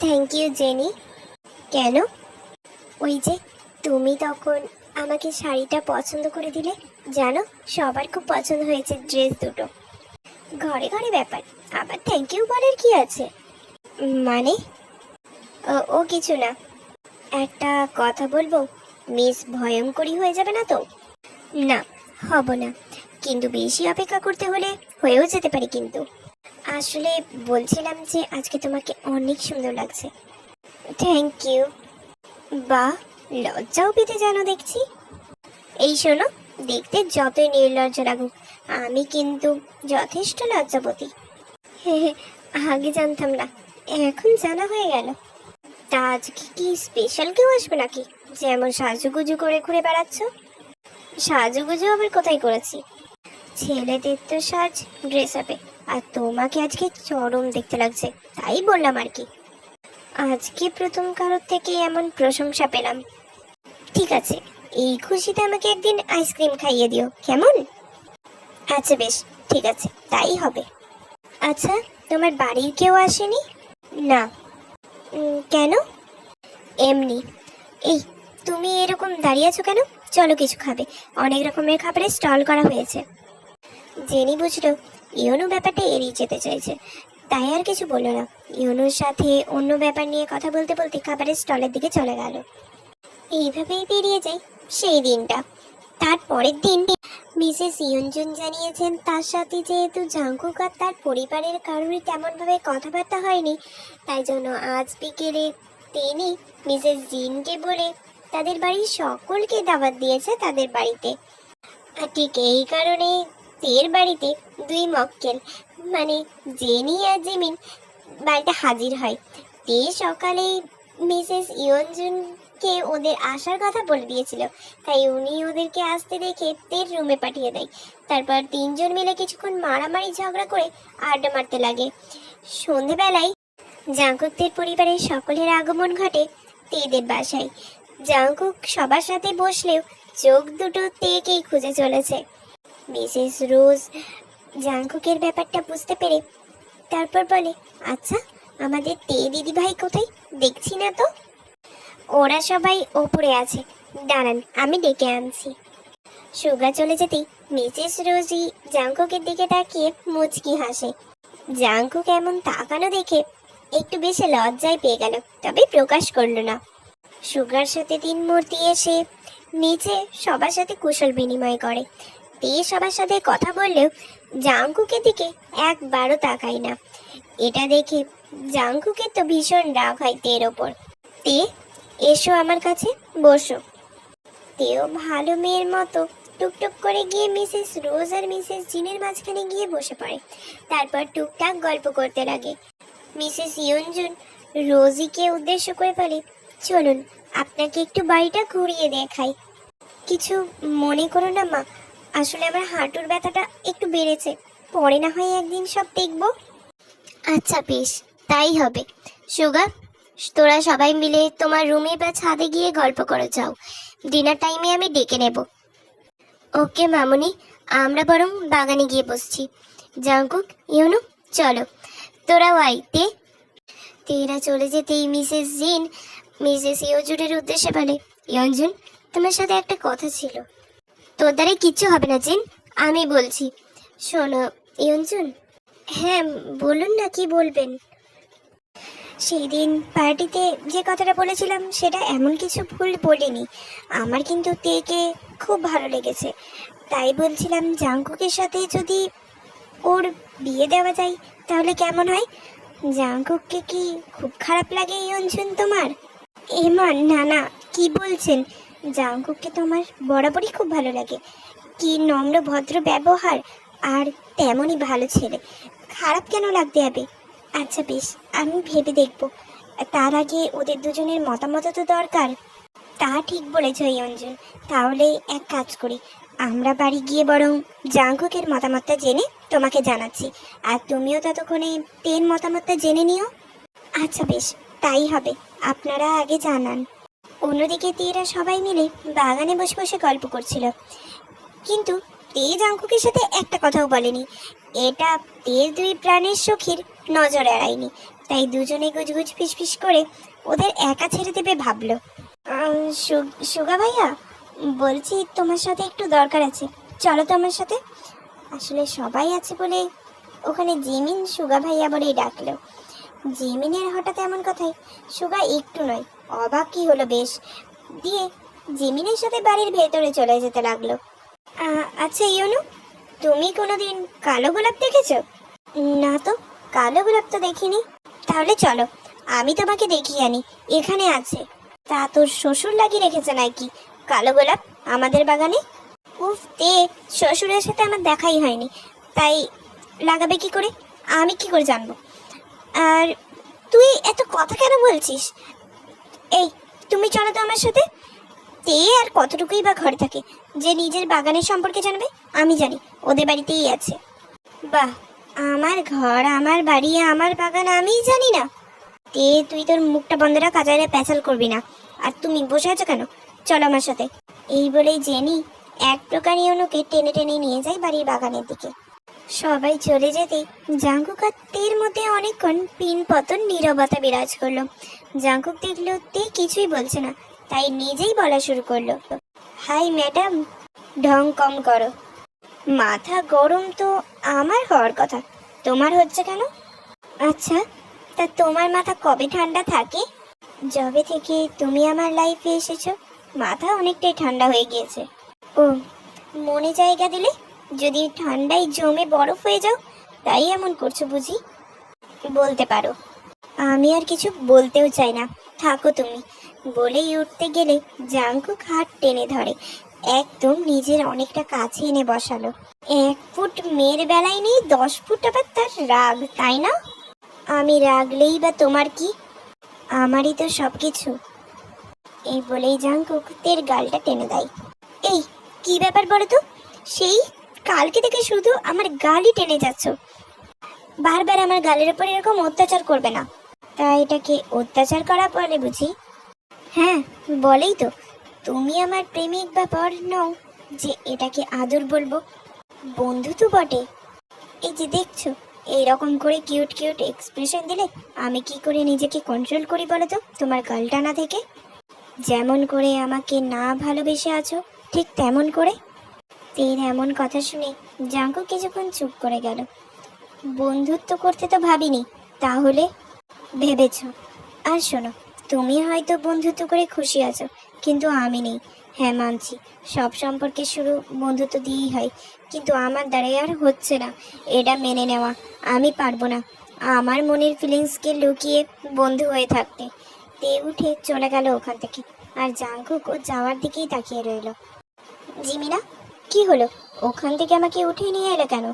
Thank you jenny কেন? ওই যে তুমি তখন আমাকে শাড়িটা পছন্দ করে দিলে জানো? সবার খুব পছন্দ হয়েছে ড্রেস দুটো। ঘরে ঘরে ব্যাপার আবার থ্যাংক ইউ বলার কি আছে? মানে? ও, কিছু না। একটা কথা বলব মিস ভয়ঙ্করী হয়ে যাবে না তো? না হব না। কিন্তু বেশি অপেক্ষা করতে হলে হয়েও যেতে পারে কিন্তু। আসলে বলছিলাম যে আজকে তোমাকে অনেক সুন্দর লাগছে। থ্যাংক ইউ বা, লজ্জাও পেতে জানো দেখছি। এই শোনো, দেখতে যতই নির্লজ্জ লাগুক, আমি কিন্তু যথেষ্ট লজ্জাপতি আগে জানতাম না, এখন জানা হয়ে গেল। তা আজকে কি স্পেশাল কেউ আসবে নাকি? যেমন সাজুগুজু করে ঘুরে বেড়াচ্ছ? সাজুগুজু আবার কোথায় করেছি? ছেলেদের তো সাজ ড্রেস আপে আর তোমাকে আজকে চরম দেখতে লাগছে, তাই বললাম আর কি। আজকে প্রথম কারোর থেকে এমন প্রশংসা পেলাম। ঠিক আছে, এই খুশিতে আমাকে একদিন আইসক্রিম খাইয়ে দিও, কেমন? আচ্ছা বেশ, ঠিক আছে, তাই হবে। আচ্ছা তোমার বাড়ির কেউ আসেনি? না। কেন? এমনি। এই, তুমি এরকম দাঁড়িয়ে আছো কেন? চলো কিছু খাবে। অনেক রকমের খাবারের স্টল করা হয়েছে। জেনি বুঝলো ইয়নু ব্যাপারটা এড়িয়ে যেতে চাইছে। তাই আর কিছু বলল না। ইয়নুর সাথে অন্য ব্যাপার নিয়ে কথা বলতে বলতে খাবারের স্টলের দিকে চলে গেল। এইভাবেই পেরিয়ে যায় সেই দিনটা। তার পরের দিন মিসেস ইয়ঞ্জন জানিয়েছেন, তার সাথে যেহেতু জাঙ্কুক আর তার পরিবারের কারোরই তেমনভাবে কথাবার্তা হয়নি, তাই জন্য আজ বিকেলে তিনি মিসেস জিনকে বলে তাদের বাড়ির সকলকে দাওয়াত দিয়েছে তাদের বাড়িতে। আর ঠিক এই কারণে তের বাড়িতে দুই মক্কেল মানে জেনি আর জেমিন বাড়িতে হাজির হয়। তে সকালে মিসেস ইয়ঞ্জনকে ওদের আসার কথা বলে দিয়েছিল। তাই উনি ওদেরকে আসতে দেখে তের রুমে পাঠিয়ে দেয়। তারপর তিনজন মিলে কিছুক্ষণ মারামারি ঝগড়া করে আড্ডা মারতে লাগে। সন্ধেবেলায় জাঙ্কুকদের পরিবারের সকলের আগমন ঘটে তেদের বাসায়। জাঙ্কুক সবার সাথে বসলেও চোখ দুটো তেকেই খুঁজে চলেছে। মিসেস রোজ জাঙ্কুকের ব্যাপারটা বুঝতে পেরে তারপর বলে আচ্ছা আমাদের তে দিদি ভাই কোথায়? দেখছি না তো? ওরা সবাই ওপরে আছে। দাঁড়ান, আমি ডেকে আনছি। সুগা চলে যেতেই মিসেস রোজি জাঙ্কুকের দিকে তাকিয়ে মুচকি হাসে। জাঙ্কুক এমন তাকানো দেখে একটু বেশি লজ্জায় পেয়ে গেল, তবে প্রকাশ করল না। সুগার সাথে তিন মূর্তি এসে নিচে সবার সাথে কুশল বিনিময় করে। তে সবার সাথে কথা বললেও জাঙ্কুকের দিকে একবারও তাকায় না। এটা দেখে জাঙ্কুকের তো ভীষণ রাগ হয় তের ওপর। তে, এসো আমার কাছে, বসো। তেও ভালো মেয়ের মতো টুকটুক করে গিয়ে মিসেস রোজ আর মিসেস জিনের মাঝখানে গিয়ে বসে পড়ে। তারপর টুকটাক গল্প করতে লাগে। মিসেস ইয়ঞ্জুন রোজিকে উদ্দেশ্য করে বলে, চলুন, আপনাকে একটু বাড়িটা ঘুরিয়ে দেখাই। কিছু মনে করো না মা আসলে আমার হাঁটুর ব্যথাটা একটু বেড়েছে। পরে না হয় একদিন সব দেখব। আচ্ছা বেশ, তাই হবে। সুগা, তোরা সবাই মিলে তোমার রুমে বা ছাদে গিয়ে গল্প করে, যাও। ডিনার টাইমে আমি ডেকে নেব। ওকে মামুনি, আমরা বরং বাগানে গিয়ে বসছি। জাঙ্কুক ইউনু, চলো। তোরাও আইতে তেরা চলে যেতেই মিসেস জিন, মিসেস ইয়জুনের উদ্দেশ্যে বলে ইয়ঞ্জুন তোমার সাথে একটা কথা ছিল। তোর দ্বারা কিচ্ছু হবে না, জিন। আমি বলছি, শোনো ইয়ঞ্জুন হ্যাঁ বলুন না কি বলবেন। সেই দিন পার্টিতে যে কথাটা বলেছিলাম, সেটা এমন কিছু ভুল বলিনি। আমার কিন্তু তেকে খুব ভালো লেগেছে। তাই বলছিলাম, জাঙ্কুকের সাথে যদি ওর বিয়ে দেওয়া যায়, তাহলে কেমন হয়? জাঙ্কুককে কি খুব খারাপ লাগে এই অঞ্চন তোমার? এমন, না না, কি বলছেন? জাঙ্কুককে তোমার বরাবরই খুব ভালো লাগে। কি নম্র, ভদ্র ব্যবহার, আর তেমনই ভালো ছেলে। খারাপ কেন লাগতে হবে? আচ্ছা বেশ, আমি ভেবে দেখব। তার আগে ওদের দুজনের মতামত তো দরকার। তা ঠিক বলেছ অঞ্জন। তাহলে এক কাজ করি। আমরা বাড়ি গিয়ে বরং জাঙ্কুকের মতামতটা জেনে তোমাকে জানাচ্ছি। আর তুমিও ততক্ষণে তেন মতামতটা জেনে নিও। আচ্ছা বেশ, তাই হবে। আপনারা আগে জানান। অন্যদিকে তেরা সবাই মিলে বাগানে বসে বসে গল্প করছিল। কিন্তু তে জাঙ্কুকের সাথে একটা কথাও বলেনি। এটা তের দুই প্রাণের সখীর নজর এড়ায়নি। তাই দুজনে গুজগুজ ফিসফিস করে ওদের একা ছেড়ে দেবে ভাবলো। সুগা ভাইয়া, বলছি তোমার সাথে একটু দরকার আছে। চলো তো আমার সাথে। আসলে সবাই আছে বলে ওখানে জিমিন সুগা ভাইয়া বলেই ডাকলো। জিমিনের হঠাৎ এমন কথাই সুগা একটু নয় অবাক কি হলো বেশ। দিয়ে জিমিনের সাথে বাড়ির ভেতরে চলে যেতে লাগল। আচ্ছা ইউনু তুমি কোনোদিন কালো গোলাপ দেখেছ? না তো, কালো গোলাপ তো দেখিনি। তাহলে চলো, আমি তোমাকে দেখিয়ে আনি, এখানে আছে। তা তোর শ্বশুর লাগিয়ে রেখেছে নাকি? কালো গোলাপ আমাদের বাগানে? উফ, তে, শ্বশুরের সাথে আমার দেখাই হয়নি। তাই লাগাবে কি করে? আমি কি করে জানব? আর তুই এত কথা কেন বলছিস? এই, তুমি চলো তো আমার সাথে। তে আর কতটুকুই বা ঘরে থাকে, যে নিজের বাগানের সম্পর্কে জানবে, আমি জানি, ওদের বাড়িতেই আছে। বাহ, আমার ঘর, আমার বাড়ি, আমার বাগান, আমিই জানি না। তে, তুই তোর মুখটা বন্ধ রাখ কাজারে প্যাচাল করবি না। আর তুমি বসে আছো কেন? চলো আমার সাথে। এই বলেই জেনি এক প্রকার ইউনুকে টেনে টেনে নিয়ে যায় বাড়ির বাগানের দিকে। সবাই চলে যেতেই জাঙ্কুক আর তের মধ্যে অনেকক্ষণ পিন পতন নীরবতা বিরাজ করল। জাঙ্কুক দেখল তে কিছুই বলছে না, তাই নিজেই বলা শুরু করল। হাই, ম্যাডাম, ঢং কম করো। মাথা গরম তো আমার হওয়ার কথা, তোমার হচ্ছে কেন? আচ্ছা তা তোমার মাথা কবে ঠান্ডা থাকে? যবে থেকে তুমি আমার লাইফে এসেছ, মাথা অনেকটাই ঠান্ডা হয়ে গিয়েছে। ও, মনে জায়গা দিলে? যদি ঠান্ডায় জমে বরফ হয়ে যাও, তাই এমন করছ বুঝি? বলতে পারো। আমি আর কিছু বলতেও চাই না। থাকো তুমি। বলেই উঠতে গেলে জাঙ্কুক হাত টেনে ধরে। একদম নিজের অনেকটা কাছে এনে বসালো। এক ফুট মেয়ের বেলায় নেই, দশ ফুট আবার তার রাগ, তাই না? আমি রাগলেই বা তোমার কি? আমারই তো সব কিছু এই বলেই জাঙ্কুক তের গালটা টেনে দেয়। এই, কি ব্যাপার বলো তো? সেই কালকে থেকে শুধু আমার গালই টেনে যাচ্ছ। বারবার আমার গালের উপর এরকম অত্যাচার করবে না। তা এটাকে অত্যাচার করা বলে বুঝি? হ্যাঁ বলেই তো। তুমি আমার প্রেমিক বা পর নও যে এটাকে আদর বলব। বন্ধু তো বটে। এই যে দেখছ, এইরকম করে কিউট কিউট এক্সপ্রেশন দিলে আমি কি করে নিজেকে কন্ট্রোল করি বলো তো, তোমার গালটানা থেকে? যেমন করে আমাকে না ভালোবেসে আছো, ঠিক তেমন করে তের এমন কথা শুনে জাঙ্কু কিছুক্ষণ চুপ করে গেল। বন্ধুত্ব করতে তো ভাবিনি, তাহলে ভেবেছ। আর শোনো, তুমি হয়তো বন্ধুত্ব করে খুশি আছো, কিন্তু আমি নেই। হ্যাঁ মানছি, সব সম্পর্কে শুরু বন্ধুত্ব দিয়েই হয়, কিন্তু আমার দ্বারাই আর হচ্ছে না, এটা মেনে নেওয়া। আমি পারব না। আমার মনের ফিলিংসকে লুকিয়ে বন্ধু হয়ে থাকতে। তে উঠে চলে গেল ওখান থেকে, আর জাঙ্কুক ও যাওয়ার দিকেই তাকিয়ে রইল। জিমিনা কি হলো? ওখান থেকে আমাকে উঠিয়ে নিয়ে এলো কেন?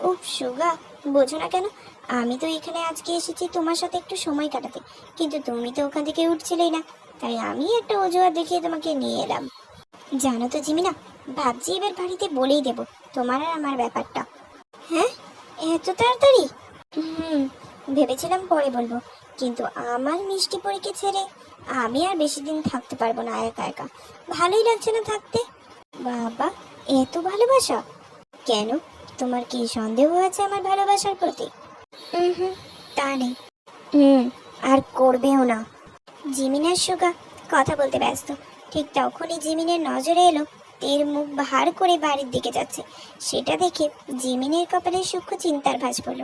উফ, সুগা, বোঝো না কেন? আমি তো এখানে আজকে এসেছি তোমার সাথে একটু সময় কাটাতে। কিন্তু তুমি তো ওখান থেকে উঠছিলেই না। তাই আমি একটা অজুহাত দেখিয়ে তোমাকে নিয়ে এলাম। জানো তো জিমিনা, ভাবছি এবার বাড়িতে বলেই দেব তোমার আর আমার ব্যাপারটা। হ্যাঁ? এত তাড়াতাড়ি? হুম, ভেবেছিলাম পরে বলব। কিন্তু আমার মিষ্টি পরীকে ছেড়ে আমি আর বেশি দিন থাকতে পারব না একা একা। ভালোই লাগছে না থাকতে? বাবা এত ভালোবাসা? কেন? তোমার কি সন্দেহ আছে আমার ভালোবাসার প্রতি? হুম তা নেই। হুম আর করবেও না। জিমিনের সুগা কথা বলতে ব্যস্ত। ঠিক তখনই জিমিনের নজরে এলো তের মুখ ভার করে বাড়ির দিকে যাচ্ছে। সেটা দেখে জিমিনের কপালে সূক্ষ্ম চিন্তার ভাঁজ পড়ল।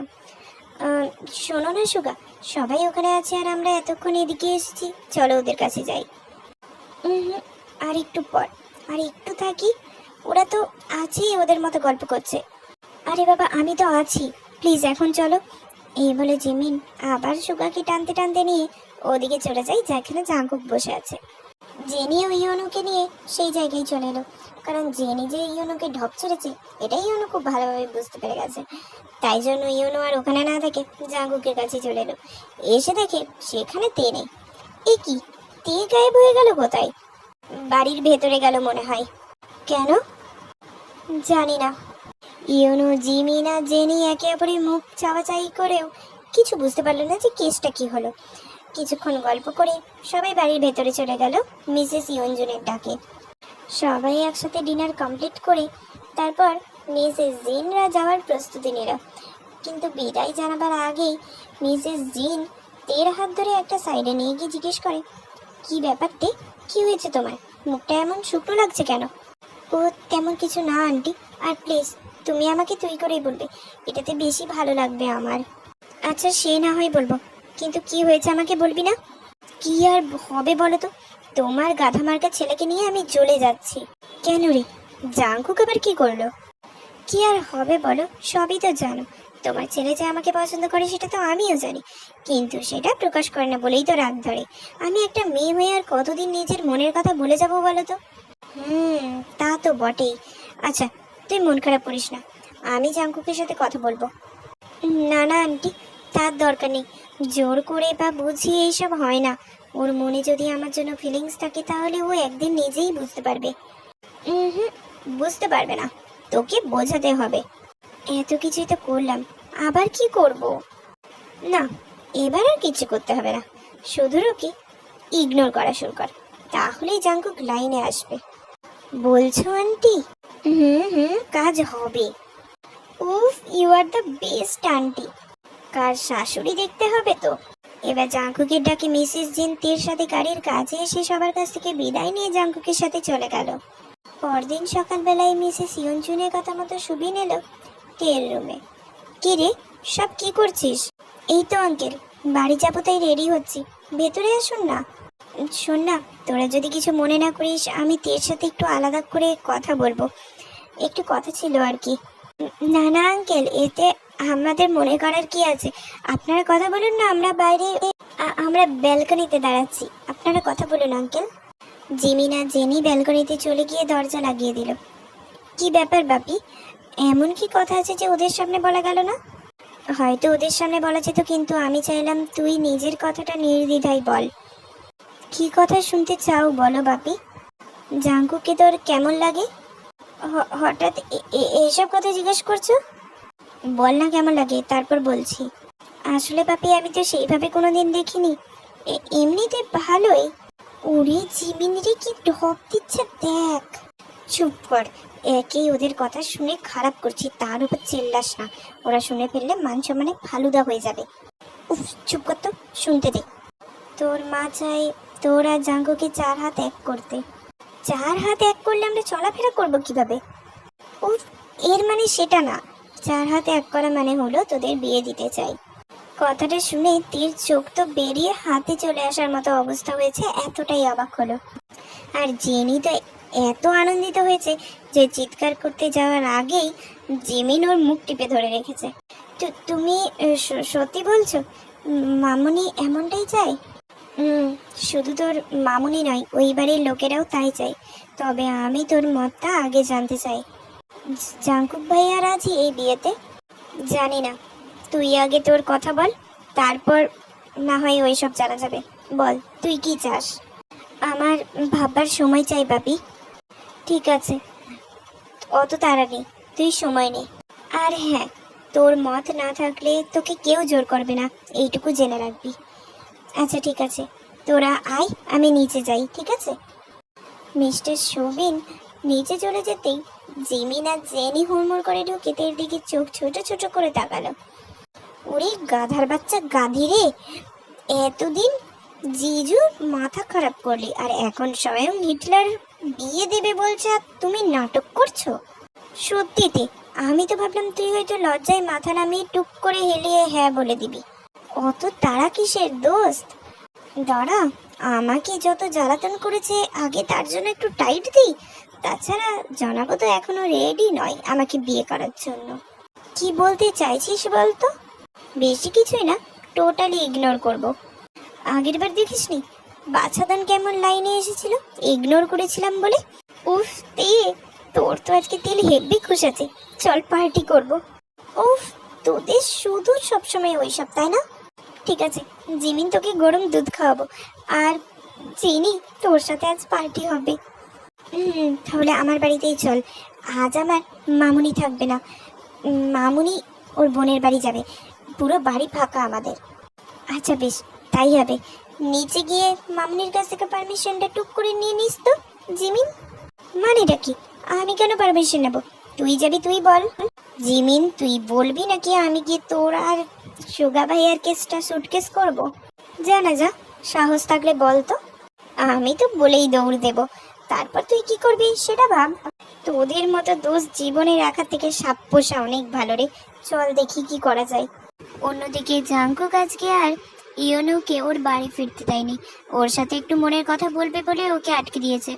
শোনো না সুগা সবাই ওখানে আছে আর আমরা এতক্ষণ এদিকে এসেছি। চলো ওদের কাছে যাই। আর একটু পর। আর একটু থাকি। ওরা তো আছেই ওদের মতো গল্প করছে। আরে বাবা, আমি তো আছি। প্লিজ, এখন চলো। এই বলে জিমিন আবার সুগাকে টানতে টানতে নিয়ে ওদিকে চলে যায় যেখানে জাঙ্কুক বসে আছে। জেনি ও ইয়নুকে নিয়ে সেই জায়গায় চলে এলো। কারণ জেনি যে ইয়নুকে ঢপ ছেড়েছে, এটাই ইয়নু খুব ভালোভাবে বুঝতে পেরে গেছে। তাই জন্য ইয়নু আর ওখানে না থেকে জাঙ্কুকের কাছে চলে এলো। এসে দেখে সেখানে তে নেই। এ কি? তে গায়েব হয়ে গেল কোথায়? বাড়ির ভেতরে গেল মনে হয়। কেন? জানি না ইয়নো জিমিনা জেনি একে অপরের মুখ চাওয়াচাই করেও কিছু বুঝতে পারল না যে কেসটা কি হলো। কিছুক্ষণ গল্প করে সবাই বাড়ির ভেতরে চলে গেল মিসেস ইয়ঞ্জনের ডাকে। সবাই একসাথে ডিনার কমপ্লিট করে তারপর মিসেস জিনরা যাওয়ার প্রস্তুতি নিল। কিন্তু বিদায় জানাবার আগেই মিসেস জিন তের হাত ধরে একটা সাইডে নিয়ে গিয়ে জিজ্ঞেস করে, কি ব্যাপারটি কি হয়েছে তোমার? মুখটা এমন শুকনো লাগছে কেন? ও তেমন কিছু না, আন্টি। আর প্লিজ, তুমি আমাকে তুই করেই বলবে। এটাতে বেশি ভালো লাগবে আমার। আচ্ছা সে না হয় বলব। কিন্তু কি হয়েছে আমাকে বলবি না? কি আর হবে বলো তো? তোমার গাধা মার্কা ছেলেকে নিয়ে আমি চলে যাচ্ছি। কেন রে? জাঙ্কুক আবার কি করল? কি আর হবে বলো? সবই তো জানো। তোমার ছেলে যে আমাকে পছন্দ করে সেটা তো আমিও জানি। কিন্তু সেটা প্রকাশ করে না বলেই তো রাগ ধরে। আমি একটা মেয়ে হয়ে আর কতদিন নিজের মনের কথা বলে যাব বলো তো? হুম, তা তো বটেই। আচ্ছা তুই মন খারাপ করিস না। আমি জাঙ্কুকের সাথে কথা বলব। না না, আন্টি, তার দরকার নেই। জোর করে বা বুঝিয়ে এইসব হয় না। ওর মনে যদি আমার জন্য ফিলিংস থাকে, তাহলে ও একদিন নিজেই বুঝতে পারবে। হুম, বুঝতে পারবে না। তোকে বোঝাতে হবে। এত কিছুই তো করলাম। আবার কি করব? না, এবার আর কিছু করতে হবে না। শুধু কি ইগনোর করা শুরু কর। তাহলেই জাঙ্কুক লাইনে আসবে। বলছো আন্টি? হুম হুম। কাজ হবে। উফ you are the best aunty. কার শাশুড়ি দেখতে হবে তো? এবার জাঙ্কুকের ডাকে মিসেস জিন তীর সাথে গাড়ির কাজে এসে সবার কাছ থেকে বিদায় নিয়ে জাঙ্কুকের সাথে চলে গেল। পরদিন সকালবেলায় মিসেস ইয়নচুনের কথা মতো সুবিন এলো টের রুমে। কি রে সব কি করছিস? এই তো আঙ্কেল বাড়ি যাব তাই রেডি হচ্ছি। ভেতরে আসুন না। শোন না, তোরা যদি কিছু মনে না করিস, আমি তোর সাথে একটু আলাদা করে কথা বলব। একটু কথা ছিল আর কি। না না, আঙ্কেল, এতে আমাদের মনে করার কি আছে? আপনারা কথা বলুন না, আমরা বাইরে আমরা ব্যালকনিতে দাঁড়াচ্ছি। আপনারা কথা বলুন, আঙ্কেল। জিমিনা জেনি ব্যালকনিতে চলে গিয়ে দরজা লাগিয়ে দিল। কি ব্যাপার বাপি? এমন কি কথা আছে যে ওদের সামনে বলা গেল না? হয়তো ওদের সামনে বলা যেত, কিন্তু আমি চাইলাম তুই নিজের কথাটা নির্দ্বিধায় বল। কি কথা শুনতে চাও বলো বাপি? জাঙ্কুকে তোর কেমন লাগে? হঠাৎ এইসব কথা জিজ্ঞেস করছ? বল না কেমন লাগে, তারপর বলছি। আসলে বাপি, আমি তো সেইভাবে কোনো দিন দেখিনি এমনিতে ভালোই। ওরে জিমিনিরে কি ঢপ দিচ্ছে, দেখ। চুপ কর, একেই ওদের কথা শুনে খারাপ করছি, তার উপর চেল্লাস না। ওরা শুনে ফেললে মান সম্মানে ফালুদা হয়ে যাবে। উফ, চুপ কর তো, শুনতে দে। তোর মা চাই তোর আর জাঙ্গুকে চার হাত এক করতে। চার হাত এক করলে আমরা চলাফেরা করব কীভাবে? ও এর মানে সেটা না। চার হাত এক করা মানে হলো তোদের বিয়ে দিতে চাই। কথাটা শুনে তীর চোখ তো বেরিয়ে হাতে চলে আসার মতো অবস্থা হয়েছে, এতটাই অবাক হলো। আর জেনি তো এত আনন্দিত হয়েছে যে চিৎকার করতে যাওয়ার আগেই জিমিন ওর মুখ টিপে ধরে রেখেছে। তো তুমি সত্যি বলছো? মামুনি এমনটাই চাই হুম, শুধু তোর মামুনি নয়, ওই বাড়ির লোকেরাও তাই চাই তবে আমি তোর মতটা আগে জানতে চাই। জ- ভাই আর রাজি এই বিয়েতে? জানি না। তুই আগে তোর কথা বল, তারপর না হয় ওই সব জানা যাবে। বল, তুই কি চাস? আমার ভাববার সময় চাই বাপি ঠিক আছে। অত তাড়া নেই তুই সময় নে। আর হ্যাঁ তোর মত না থাকলে তোকে কেউ জোর করবে না, এইটুকু জেনে রাখবি। আচ্ছা ঠিক আছে। তোরা আয়, আমি নিচে যাই, ঠিক আছে? মিস্টার শোভিন নিচে চলে যেতেই জিমিন আর জেনি হুড়মুড় করে ঢুকে তের দিকে চোখ ছোট ছোট করে তাকালো। ওরে গাধার বাচ্চা গাধি রে! এতদিন জিজুর মাথা খারাপ করলি আর এখন স্বয়ং হিটলার বিয়ে দেবে বলছে আর তুমি নাটক করছ? সত্যিতে, আমি তো ভাবলাম তুই হয়তো লজ্জায় মাথা নামিয়ে টুক করে হেলিয়ে হ্যাঁ বলে দিবি। অত তারা কিসের দোস্ত? দাঁড়া, আমাকে যত জ্বালাতন করেছে, আগে তার জন্য একটু টাইট দিই। তাছাড়া জানাব তো এখনও রেডি নয় আমাকে বিয়ে করার জন্য। কি বলতে চাইছিস বলতো? বেশি কিছুই না, টোটালি ইগনোর করব। আগের বার দেখিসনি, বাছাদান কেমন লাইনে এসেছিল? ইগনোর করেছিলাম বলে? উফ, তে, তোর তো আজকে তেল হেব্বি খুশ আছে। চল পার্টি করব। উফ, তোদের শুধু সবসময় ওই সব, তাই না? ঠিক আছে, জিমিন তোকে গরম দুধ খাওয়াবো। আর চিনি তোর সাথে আজ পার্টি হবে। হুম তাহলে আমার বাড়িতেই চল। আজ আমার মামুনি থাকবে না। মামুনি ওর বোনের বাড়ি যাবে। পুরো বাড়ি ফাঁকা আমাদের। আচ্ছা বেশ, তাই হবে। নিচে গিয়ে মামুনির কাছ থেকে পারমিশনটা টুক করে নিয়ে নিস তো, জিমিন। মানেটা কি? আমি কেন পারমিশন নেব? তুই যাবি, তুই বল। জিমিন, তুই বলবি নাকি আমি গিয়ে তোর আর সুগা ভাইয়ার কেসটা সুটকেস করব। যা না যা, সাহস থাকলে বল তো। আমি তো বলেই দৌড় দেব। তারপর তুই কি করবি সেটা ভাব। তোদের মতো দোষ জীবনে রাখার থেকে সাপ পোষা অনেক ভালো রে। চল দেখি কি করা যায়। অন্যদিকে জাঙ্কুক আজকে আর ইয়োনোকে ওর বাড়ি ফিরতে দেয়নি। ওর সাথে একটু মনের কথা বলবে বলে ওকে আটকে দিয়েছে।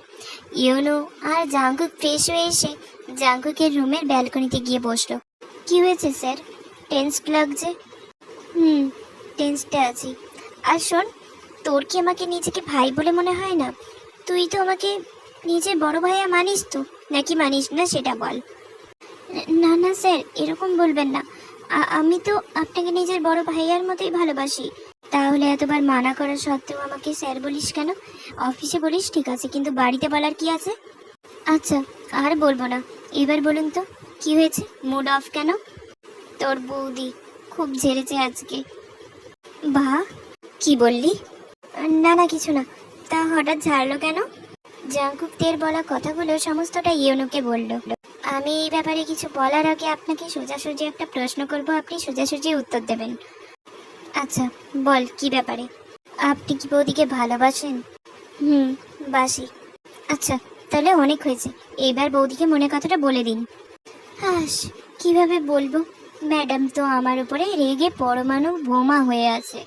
ইয়োনো আর জাঙ্কুক ফ্রেশ হয়ে এসে জাঙ্কুকের রুমের ব্যালকনিতে গিয়ে বসল। কি হয়েছে স্যার টেন্স লাগছে? হুম টেন্সটা আছি। আর শোন, তোর কি আমাকে নিজেকে ভাই বলে মনে হয় না? তুই তো আমাকে নিজের বড় ভাইয়া মানিস তো, নাকি মানিস না সেটা বল। না না স্যার, এরকম বলবেন না। আমি তো আপনাকে নিজের বড় ভাইয়ার মতোই ভালোবাসি। তাহলে এতবার মানা করা সত্ত্বেও আমাকে স্যার বলিস কেন? অফিসে বলিস, ঠিক আছে, কিন্তু বাড়িতে বলার কি আছে? আচ্ছা আর বলব না। এবার বলুন তো, কি হয়েছে? মুড অফ কেন? তোর বৌদি। খুব ঝেড়েছে আজকে। বা, কি বললি? না না, কিছু না। তা হঠাৎ ঝাড়লো কেন? জাঙ্কুক তের বলা কথাগুলো সমস্তটা ইয়নুকে বলল। আমি এই ব্যাপারে কিছু বলার আগে আপনাকে সোজাসুজি একটা প্রশ্ন করব। আপনি সোজাসুজি উত্তর দেবেন। আচ্ছা বল, কি ব্যাপারে? আপনি কি বৌদিকে ভালোবাসেন? হুম, বাসি। আচ্ছা তাহলে অনেক হয়েছে। এবার বৌদিকে মনে কথাটা বলে দিন। হাস, কীভাবে বলব? ম্যাডাম তো আমার উপরে রেগে পরমাণু বোমা হয়ে আছে।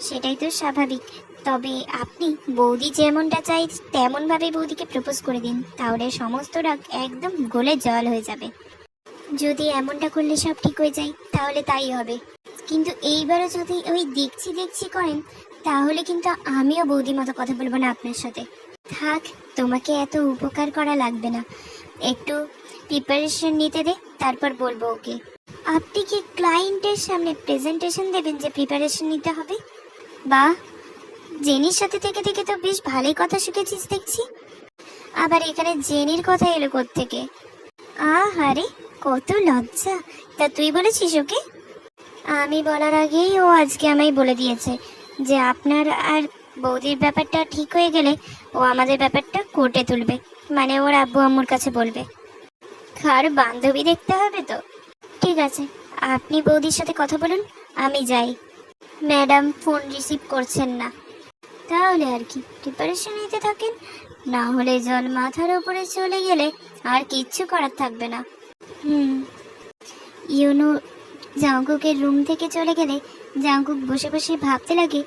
সেটাই তো স্বাভাবিক। তবে আপনি বৌদি যেমনটা চাই তেমনভাবে বৌদিকে প্রপোজ করে দিন। তাহলে সমস্ত রাগ একদম গলে জল হয়ে যাবে। যদি এমনটা করলে সব ঠিক হয়ে যায়, তাহলে তাই হবে। কিন্তু এইবারও যদি ওই দেখছি দেখছি করেন, তাহলে কিন্তু আমিও বৌদির মতো কথা বলব না আপনার সাথে। থাক, তোমাকে এত উপকার করা লাগবে না। একটু প্রিপারেশন নিতে দে, তারপর বলব ওকে। আপনি কি ক্লায়েন্টের সামনে প্রেজেন্টেশন দেবেন যে প্রিপারেশন নিতে হবে? বা, জেনির সাথে থেকে থেকে তো বেশ ভালোই কথা শিখেছিস দেখছি। আবার এখানে জেনির কথা এলো থেকে আহারে, কত লজ্জা। তা তুই বলেছিস ওকে? আমি বলার আগেই ও আজকে আমায় বলে দিয়েছে যে আপনার আর বৌদির ব্যাপারটা ঠিক হয়ে গেলে ও আমাদের ব্যাপারটা কোর্টে তুলবে। মানে ওর আব্বু আম্মুর কাছে বলবে। কার বান্ধবী দেখতে হবে তো? ঠিক আছে। আপনি বৌদির সাথে কথা বলুন, আমি যাই। ম্যাডাম ফোন রিসিভ করছেন না। তাহলে আর কি প্রিপারেশন নিতে থাকেন, না হলে জল মাথার উপরে চলে গেলে আর কিচ্ছু করার থাকবে না। হুম। ইউনো জাঙ্কুকের রুম থেকে চলে গেলে জাঙ্কুক বসে বসে ভাবতে লাগে,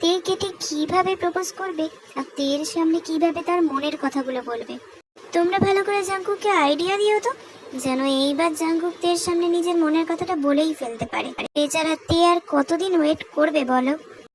তে কেটে কীভাবে প্রপোজ করবে আর তের সামনে কীভাবে তার মনের কথাগুলো বলবে। তোমরা ভালো করে জাঙ্কুককে আইডিয়া দিও তো। যেন এইবার জাঙ্গুকদের সামনে নিজের মনের কথাটা বলেই ফেলতে পারে। বেচারা তে আর কতদিন ওয়েট করবে বলো?